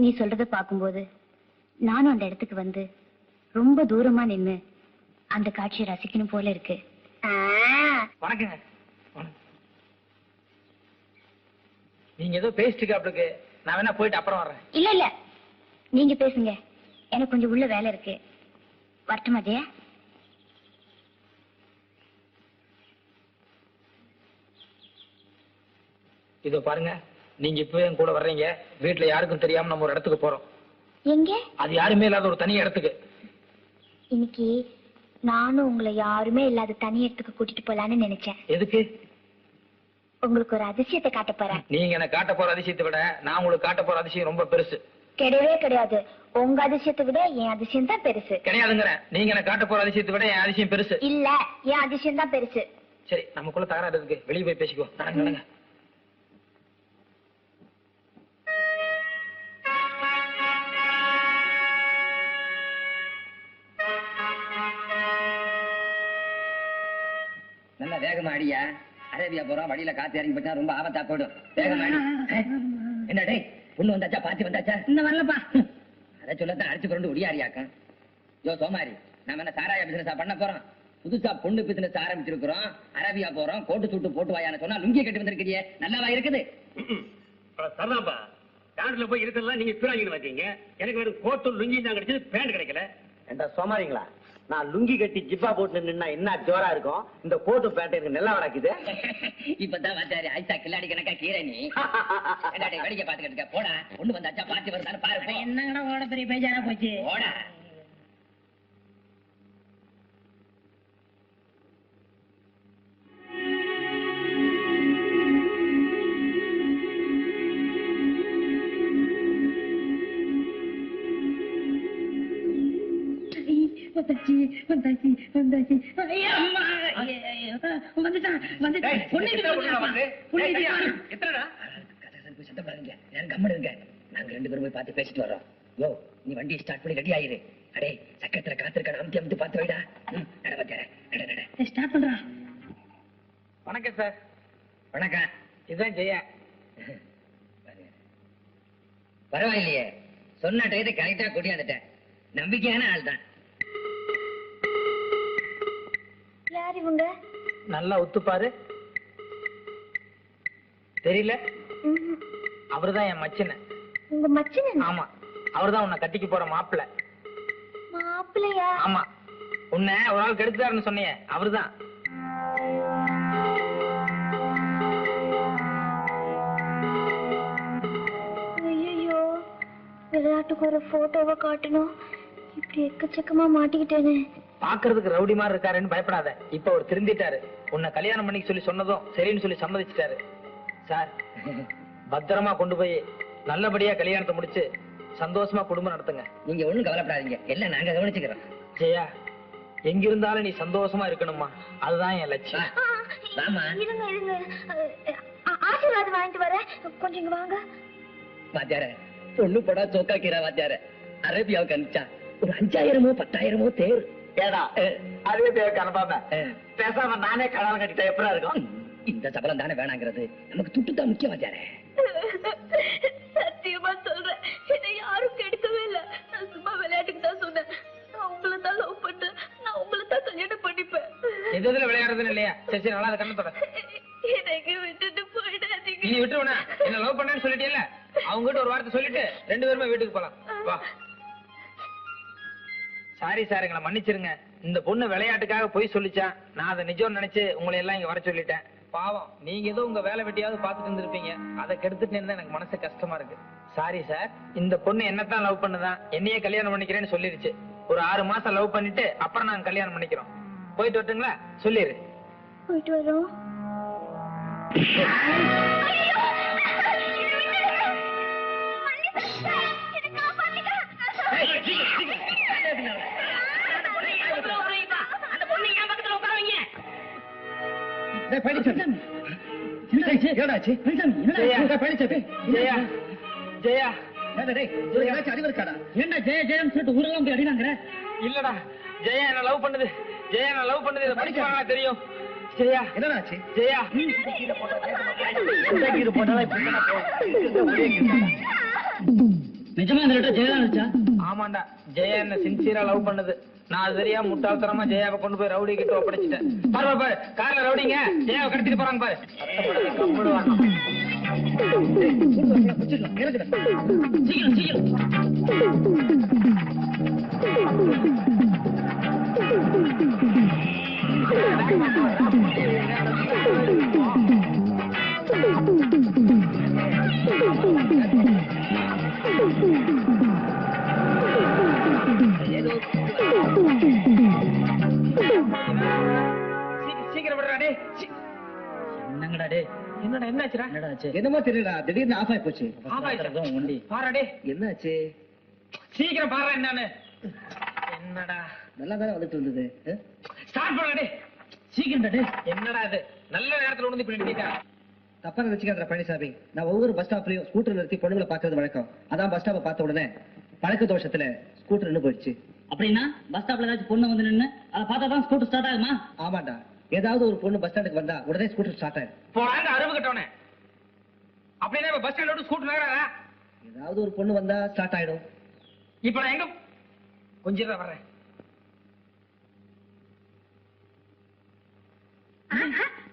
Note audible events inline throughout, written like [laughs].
நீ சொல்றத பார்க்கும்போது நானும் அந்த இடத்துக்கு வந்து ரொம்ப தூரமா நின்னு அந்த காட்சியை ரசிக்கணும் போல இருக்கு. வணக்கங்க. வணக்கம். நீங்க ஏதோ பேசிட்டு அப்படிக்கு நான் வேணா போயிட்டு அப்புறம் வர்றேன். இல்ல இல்ல. நீங்க பேசுங்க. எனக்கு கொஞ்சம் உள்ள வேலை இருக்கு. வரட்டுமா ஜெயா? இதோ பாருங்க. நீங்க இப்பவே என் கூட வர்றீங்க. வீட்டுல யாருக்கும் தெரியாம நம்ம ஒரு இடத்துக்கு போறோம். எங்க? அது யாருமே இல்லாத ஒரு தனி இடத்துக்கு. இன்னைக்கு நானும் உங்களை யாருமே இல்லாத தனி இடத்துக்கு கூட்டிட்டு போலான்னு நினைச்சேன். எதுக்கு? உங்களுக்கு ஒரு அதிசயத்தை காட்ட போறேன். நீங்க எனக்கு காட்ட போற அதிசயத்தை விட நான் உங்களுக்கு காட்ட போற அதிசயம் ரொம்ப பெருசு. கிடையவே கிடையாது. உங்க அதிசயத்தை விட என் அதிசயம் தான் பெருசு. கிடையாதுங்கிறேன். நீங்க எனக்கு காட்ட போற அதிசயத்தை விட என் அதிசயம் பெருசு. இல்ல என் அதிசயம் தான் பெருசு. சரி நமக்குள்ள தகராறு இருக்கு வெளியே போய் பேசிக்கோ நடங்க நடங்க. வேகமா அடியா? அரேபியா போறோம் வழியில காத்து இறங்கி போச்சா ரொம்ப ஆபத்தா போயிடும். வேகமா என்ன டேய் பொண்ணு வந்தாச்சா பாத்தி வந்தாச்சா? இந்த வரலப்பா. அதை சொல்லத்தான் அடிச்சு கொண்டு ஒடியாரியாக்கா. யோ சோமாரி நாம என்ன சாராய பிசினஸா பண்ண போறோம்? புதுசா பொண்ணு பிசினஸ் ஆரம்பிச்சிருக்கிறோம். அரேபியா போறோம். கோட்டு சூட்டு போட்டு வாயான்னு சொன்னா லுங்கிய கட்டி வந்திருக்கிறியே. நல்லாவா இருக்குது? சரிதான்ப்பா பேண்ட்ல போய் இருக்கிறதெல்லாம் நீங்க பிராங்கின்னு வச்சீங்க எனக்கு வெறும் கோட்டு லுங்கி தான் கிடைச்சது பேண்ட் கிடைக்கல. என்ற சோமாரிங்களா? நான் லுங்கி கட்டி ஜிப்பா போட்டு நின்னா என்ன ஜோரா இருக்கும்? இந்த கோட்டு பேண்ட் எனக்கு நல்லா வடக்குது [laughs] இப்பதான் வாச்சாரி ஐசா கில்லாடி கணக்கா கீரை நீ. என்னடா டேய், வேடிக்கை பாத்துக்கிட்டு போடா. பொண்ணு வந்தாச்சா பாத்தி வருதான்னு பாரு. என்னங்கடா ஓட பெரிய பேஜாரா போச்சு? போடா. வந்தாச்சு வந்தாச்சு வந்தாச்சு. வந்துட்டான் சத்தம் பாருங்க யாரும் நாங்க ரெண்டு பேரும் போய் பார்த்து பேசிட்டு வர்றோம். யோ நீ வண்டி ஸ்டார்ட் பண்ணி ரெடி ஆயிரு. அடே சக்கரத்துல காத்திருக்க அமுத்தி அமுத்தி பார்த்து வைடா. நட பாத்தியார நட நட ஸ்டார்ட் பண்றான் வணக்கம் சார். வணக்கம். இதுதான் ஜெயா. பரவாயில்லையே. சொன்ன டயத்தை கரெக்டா கொட்டியாந்துட்டேன். நம்பிக்கையான ஆள் தான் யார் இவங்க? நல்லா ஒத்துப்பாரு. தெரியல. அவர்தான் என் மச்சின உங்க மச்சன் ஆமா. அவர்தான் உன்னை கட்டிக்க போற மாப்பிள்ளை மாப்பிள்ளையா ஆமா. உன்னை ஒரு ஆள் கெடுத்தாருன்னு சொன்னியே அவர்தான். ஐயோ விளையாட்டுக்கு ஒரு போட்டோவை காட்டணும். இப்படி எக்கச்சக்கமா மாட்டிக்கிட்டேனே. பாக்குறதுக்கு ரவுடி மாதிரி இருக்காருன்னு பயப்படாத. இப்ப அவர் திருந்திட்டாரு. உன்னை கல்யாணம் பண்ணிக்க சொல்லி சொன்னதும் சரின்னு சொல்லி சம்மதிச்சிட்டாரு. சார் பத்திரமா கொண்டு போய் நல்லபடியா கல்யாணத்தை முடிச்சு சந்தோஷமா குடும்பம் நடத்துங்க. நீங்க ஒண்ணும் கவலைப்படாதீங்க. எல்லாம் நாங்க கவனிச்சுக்கிறோம். ஜெயா எங்க இருந்தாலும் நீ சந்தோஷமா இருக்கணுமா அதுதான் என் லட்சியம். வாமா இருங்க இருங்க. அஹ், ஆசீர்வாதம் வாங்கிட்டு வரேன். கொஞ்சம் இங்க வாங்க. வாத்தியார பொண்ணு போடா சோக்கா கீரா வாத்தியார. அரேபியாவுக்கு அனுப்பிச்சா ஒரு அஞ்சாயிரமோ பத்தாயிரமோ தேர். ஏடா அதுவே தேவை அனுப்பாம அஹ், பேசாம நானே கடன் கட்டிட்டா எப்படா இருக்கும்? இந்த சபலம் தானே வேணாங்கிறது. நமக்கு துட்டு தான் முக்கியம் வாத்தியார. சத்தியமா சொல்றேன். என்னை யாரும் கெடுக்கவே இல்ல. நான் சும்மா விளையாட்டுக்கு தான் சொன்னேன். நான் உங்களை தான் லவ் பண்ணேன். நான் உங்களை தான் கல்யாணம் பண்ணிப்பேன். எது எதுல விளையாடுறதுன்னு இல்லையா? சரி சரி நல்லா அதை கண்ணத்தோட எனக்கு விட்டுட்டு போயிடாதீங்க. நீ விட்டுருவனா? என்ன லவ் பண்ணேன்னு சொல்லிட்டேல அவங்க கிட்ட ஒரு வார்த்தை சொல்லிட்டு ரெண்டு பேருமே வீட்டுக்கு போலாம். வா. சாரி சார் எங்களை மன்னிச்சிருங்க. இந்த பொண்ணு விளையாட்டுக்காக போய் சொல்லிச்சா. நான் அதை நிஜம் நினைச்சு உங்களை எல்லாம் இங்க வர சொல்லிட்டேன். பாவம் நீங்க ஏதோ உங்க வேலை வெட்டியாவது பார்த்துட்டு இருந்திருப்பீங்க. அதை கெடுத்துட்டு இருந்தா எனக்கு மனசு கஷ்டமா இருக்கு. சாரி சார் இந்த பொண்ணு என்னத்தான் லவ் பண்ணுதான் என்னையே கல்யாணம் பண்ணிக்கிறேன்னு சொல்லிருச்சு. ஒரு ஆறு மாசம் லவ் பண்ணிட்டு அப்புறம் நாங்க கல்யாணம் பண்ணிக்கிறோம். போயிட்டு வரட்டுங்களா? சொல்லிரு. போயிட்டு வரோம். [laughs] ஜெயா ஜெயா ஜெயா. என்ன ஜெய ஜெயம் சொல்லிட்டு ஊரெல்லாம் போய் அடினாங்கிற இல்லடா. ஜெயா என்ன லவ் பண்ணுது? ஜெயா என்ன லவ் பண்ணுது? இதை படிச்சாங்களா தெரியும். ஜெயா. என்னடாச்சு ஜெயா. நிஜமா இந்த லெட்டர் ஜெயதான் வச்சா ஆமாண்டா. ஜெயா என்ன சின்சியரா லவ் பண்ணது. நான் அது சரியா முட்டாள்தனமா ஜெயாவை கொண்டு போய் ரவுடி கிட்ட ஒப்படைச்சிட்டேன். பாரு பாரு, கார்ல ரவுடிங்க. ஜெயாவை கடத்திட்டு போறாங்க பாரு. சீக்கிரம் சீக்கிரம் என்னாச்சுடா? என்னமோ தெரியல திடீர்னு ஆஃப் ஆகி போச்சு ஆஃப் ஆயிடுச்சா? வண்டி என்னாச்சு? சீக்கிரம் பாரு என்னன்னு. என்னடா? நல்லா தானே வந்துட்டு இருந்தது? ஸ்டார்ட் சீக்கிரம் டே என்னடா இது? நல்ல நேரத்துல உணர்ந்து இப்படி நிறுத்திட்டா தப்பா நினைச்சுக்காத பழனிசாமி. நான் ஒவ்வொரு பஸ் ஸ்டாப்லயும் ஸ்கூட்டர் நிறுத்தி பொண்ணுங்களை பாக்குறது வழக்கம். அதான் பஸ் ஸ்டாப்பை பார்த்த உடனே பழக்க தோஷத்துல ஸ்கூட்டர் நின்னு போயிடுச்சு. அப்படின்னா பஸ் ஸ்டாப்ல ஏதாச்சும் பொண்ணு வந்து நின்னு அதை பார்த்தா தான் ஸ்கூட்டர் ஸ்டார்ட் ஆகுமா? ஆமாண்டா. ஏதாவது ஒரு பொண்ணு பஸ் ஸ்டாண்டுக்கு வந்தா உடனே ஸ்கூட்டர் ஸ்டார்ட் ஆயிடும். போறாங்க கட்டவனே. அப்படின்னா இப்ப பஸ் ஸ்டாண்ட் விட்டு ஸ்கூட்டர் நகராதா ஏதாவது ஒரு பொண்ணு வந்தா ஸ்டார்ட் ஆயிடும் இப்ப நான் எங்க கொஞ்சம் இரு, வர்றேன்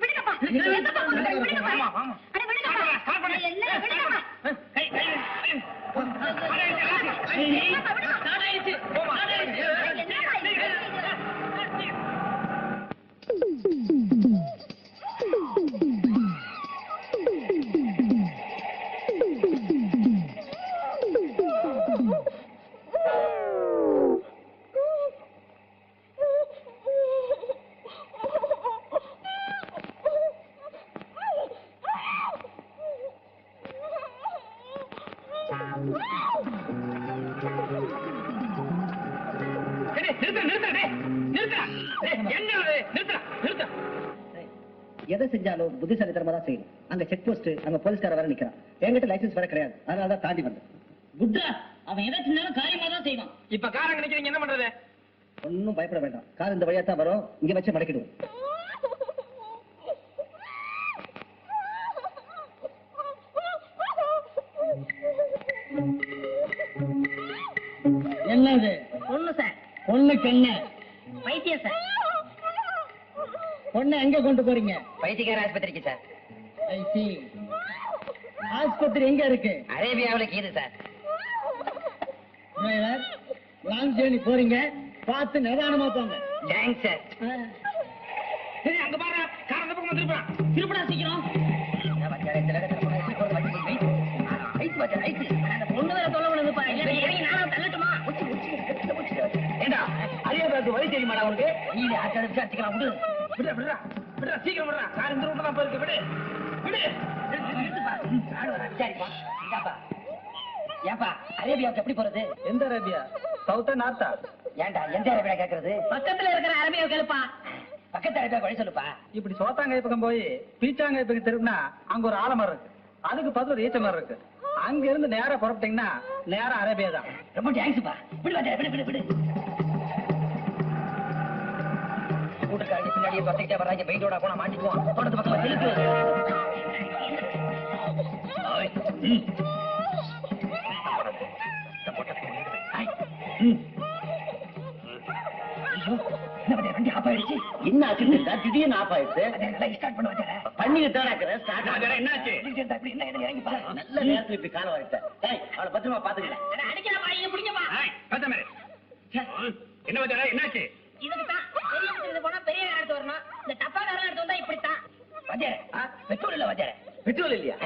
விடுங்கப்பா எதை செஞ்சாலும் புத்திசாலித்தனமா தான் செய்யணும். அங்க செக் போஸ்ட் அங்க போலீஸ்கார வர நிக்கிறான். என்கிட்ட லைசன்ஸ் வர கிடையாது. அதனால தான் தாண்டி வந்தேன். குட்ரா அவன் எதை செஞ்சாலும் காரியமா தான் செய்வான். இப்ப காரங்க நிக்கிறீங்க என்ன பண்றது? ஒன்னும் பயப்பட வேண்டாம். கார் இந்த வழியா தான் வரும். இங்க வச்சு மடக்கிடுவோம். என்னது? ஒண்ணு சார். பொண்ணுக்கு என்ன? பைத்தியம் சார். பொண்ணை எங்க கொண்டு போறீங்க? பைத்தியக்கார ஆஸ்பத்திரிக்கு சார். ஐ சி. ஆஸ்பத்திரி எங்க இருக்கு? அரேபியாவுல கீது சார். டிரைவர் லாங் ஜேர்னி போறீங்க. பார்த்து நிதானமா போங்க. Thanks sir. டேய், அங்க பாரு கார் அந்த பக்கம் திருப்பா திருப்படா சீக்கிரம். ஒண்ணு வேற தொலை பண்ணுதுப்பா. இறங்கி ஏண்டா அரியாபாத்து வழி தெரியுமாடா உனக்கு? விசாரிச்சுக்கலாம் விடு. விடுறா விடுறா விடுறா சீக்கிரம் விடுறா கார் இந்த ரூட்ல தான் போயிருக்கு. விடு. விடு. விசாரிப்பா இந்தாப்பா. ஏன்பா அரேபியாவுக்கு எப்படி போறது? எந்த அரேபியா? சவுத்தா நார்த்தா? ஏன்டா எந்த அரேபியா கேக்குறது? பக்கத்துல இருக்கிற அரபியா கேளுப்பா. பக்கத்து அரேபியா வழி சொல்லுப்பா. இப்படி சோத்தாங்காய் பக்கம் போய் பீச்சாங்காய் பக்கம் திரும்பினா அங்க ஒரு ஆலமரம் இருக்கு. அதுக்கு பக்கத்துல ஒரு ஈச்ச மரம் இருக்கு. அங்க இருந்து நேரா புறப்பட்டீங்கன்னா நேரா அரேபியா தான் ரொம்ப தேங்க்ஸ்ப்பா விடு விடு விடு விடு. கூட்டக்காரங்க பின்னாடியே பத்துக்கிட்டே வர்றாங்க. பெயிண்டோட போனா மாட்டிக்குவோம் தோட்டத்து பக்கமா திருப்பு என்ன திடீர்னு ஆஃப் ஆயிடுச்சு. ஸ்டார்ட் பண்ண வச்சாரே? பண்ணிட்டு தான் இருக்கிறேன் ஸ்டார்ட் ஆகிறேன் என்னாச்சு? இப்படி என்ன இறங்கி பாரு. நல்ல நேரத்துல இப்படி அவளை பத்திரமா மாதிரி என்ன வச்சாரா? என்னாச்சு? இதுக்கு தான் பெரிய இடத்துல போனா பெரிய எடுத்து வரணும். இந்த டப்பாக்காரன் எடுத்து வந்தா இப்படித்தான். பெட்ரோல் இல்ல வாத்தியாரே பெட்ரோல் இல்லையா?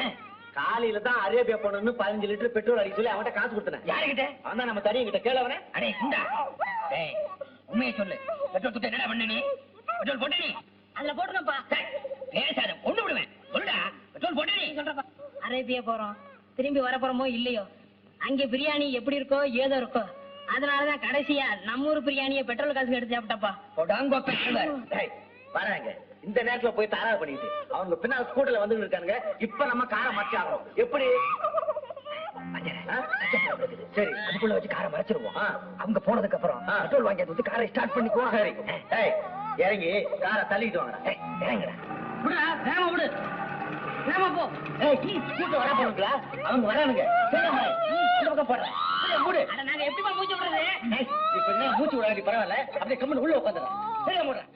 காலையில தான் அரேபியா போனோம்னு பதினஞ்சு லிட்டர் பெட்ரோல் அடிக்க சொல்லி அவன்கிட்ட காசு கொடுத்தேன். யாருகிட்ட அவன் நம்ம தனியா கிட்ட கேளவனே. அடே குண்டா. டேய் உண்மையை சொல்லு. பெட்ரோல் குத்த என்னடா பண்ண நீ? பெட்ரோல் போட்டு நீ? அதுல போட்டுனப்பா பேசாத கொண்டு விடுவேன். சொல்லுடா பெட்ரோல் போட்டு நீ? சொல்றப்பா அரேபியா போறோம். திரும்பி வர போறோமோ இல்லையோ? அங்க பிரியாணி எப்படி இருக்கோ ஏதோ இருக்கோ. அதனாலதான் கடைசியா நம்ம ஊர் பிரியாணியை பெட்ரோல் காசுக்கு எடுத்து சாப்பிட்டப்பா. வராங்க. இந்த நேரத்துல போய் தராது பண்ணிட்டு. அவங்க பின்னால ஸ்கூட்டர்ல வந்து இருக்காங்க இப்ப நம்ம காரை மறைச்சு ஆகணும். எப்படி? சரி அதுக்குள்ள வச்சு காரை மறைச்சிருவோம். அவங்க போனதுக்கு அப்புறம். பெட்ரோல் வாங்கி வந்து காரை ஸ்டார்ட் பண்ணிக்குவோம் சரி. இறங்கி காரை தள்ளிட்டு வாங்க. ஏய், இறங்குடா. விடுடா வேகமா விடு. வேமா போ. ஏய் டீ வர போறங்களா? அவங்க வரானுங்க. சரிமா இந்த பக்கம் போறேன். சரி மூடு. அட நாங்க எப்படிமா மூச்சு விடுறது? ஏய் இப்ப அப்படியே கம்மன் உள்ள உட்கார்ந்துறேன் சரியா மூடுறேன்.